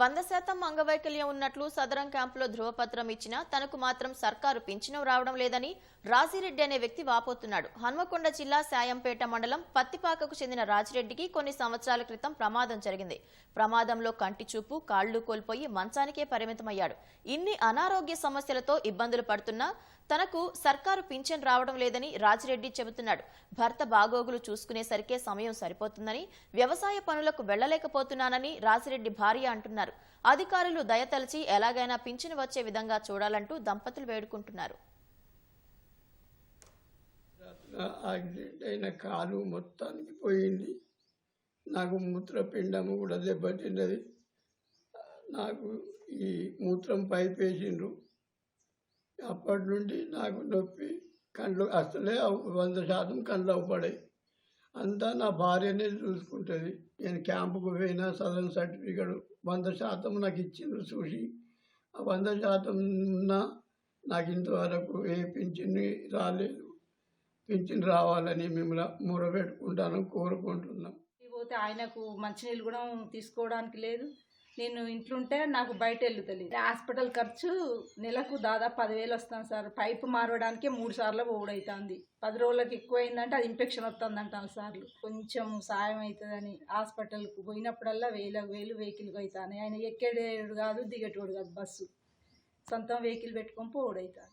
వంద శాతం అంగవైకల్యం ఉన్నట్లు సదరం క్యాంపులో ధృవపత్రం ఇచ్చినా తనకు మాత్రం సర్కారు పింఛనం రావడం లేదని రాజిరెడ్డి అనే వ్యక్తి వాపోతున్నాడు. హన్మకొండ జిల్లా సాయంపేట మండలం పత్తిపాకకు చెందిన రాజిరెడ్డికి కొన్ని సంవత్సరాల క్రితం ప్రమాదం జరిగింది. ప్రమాదంలో కంటి చూపు కాళ్ళు కోల్పోయి మంచానికే పరిమితమయ్యాడు. ఇన్ని అనారోగ్య సమస్యలతో ఇబ్బందులు పడుతున్నా తనకు సర్కారు పింఛన్ రావడం లేదని రాజిరెడ్డి చెబుతున్నాడు. భర్త బాగోగులు చూసుకునేసరికే సమయం సరిపోతుందని వ్యవసాయ పనులకు వెళ్ళలేకపోతున్నానని రాజిరెడ్డి భార్య అంటున్నారు. అధికారులు దయతలిచి ఎలాగైనా పింఛను వచ్చే విధంగా చూడాలంటూ దంపతులు వేడుకుంటున్నారు. యాక్సిడెంట్ అయిన కాలు మొత్తానికి పోయింది. నాకు మూత్రపిండము కూడా దెబ్బతిన్నది. నాకు ఈ మూత్రం పైప్ వేసిండ్రు అప్పటి నుండి నాకు నొప్పి కళ్ళు అసలే వంద శాతం కళ్ళు అవ్వపడాయి అంతా నా భార్యనే చూసుకుంటుంది. నేను క్యాంపుకు పోయినా సదరన్ సర్టిఫికెట్ వంద శాతం నాకు ఇచ్చిండ్రు చూసి ఆ వంద శాతం ఉన్నా నాకు ఇంతవరకు ఏ పింఛన్ రాలేదు. పింఛన్ రావాలని మిమ్మల్ని మొరబెట్టుకుంటాను కోరుకుంటున్నాం. పోతే ఆయనకు మంచినీళ్ళు కూడా తీసుకోవడానికి లేదు. నేను ఇంట్లుంటే నాకు బయట వెళ్తలేదు హాస్పిటల్ ఖర్చు నెలకు దాదాపు పదివేలు వస్తాను సార్. పైపు మారవడానికే మూడు సార్లు ఓడవుతుంది పది రోజులకు ఎక్కువ అయిందంటే అది ఇన్ఫెక్షన్ వస్తుంది అంటాను సార్లు. కొంచెం సాయం అవుతుందని హాస్పిటల్కి పోయినప్పుడల్లా వేల వేలు వెహికల్కి అవుతాను ఆయన ఎక్కేటోడు కాదు దిగేటోడు కాదు బస్సు. సొంతం వెహికల్ పెట్టుకొని పోవుడవుతాను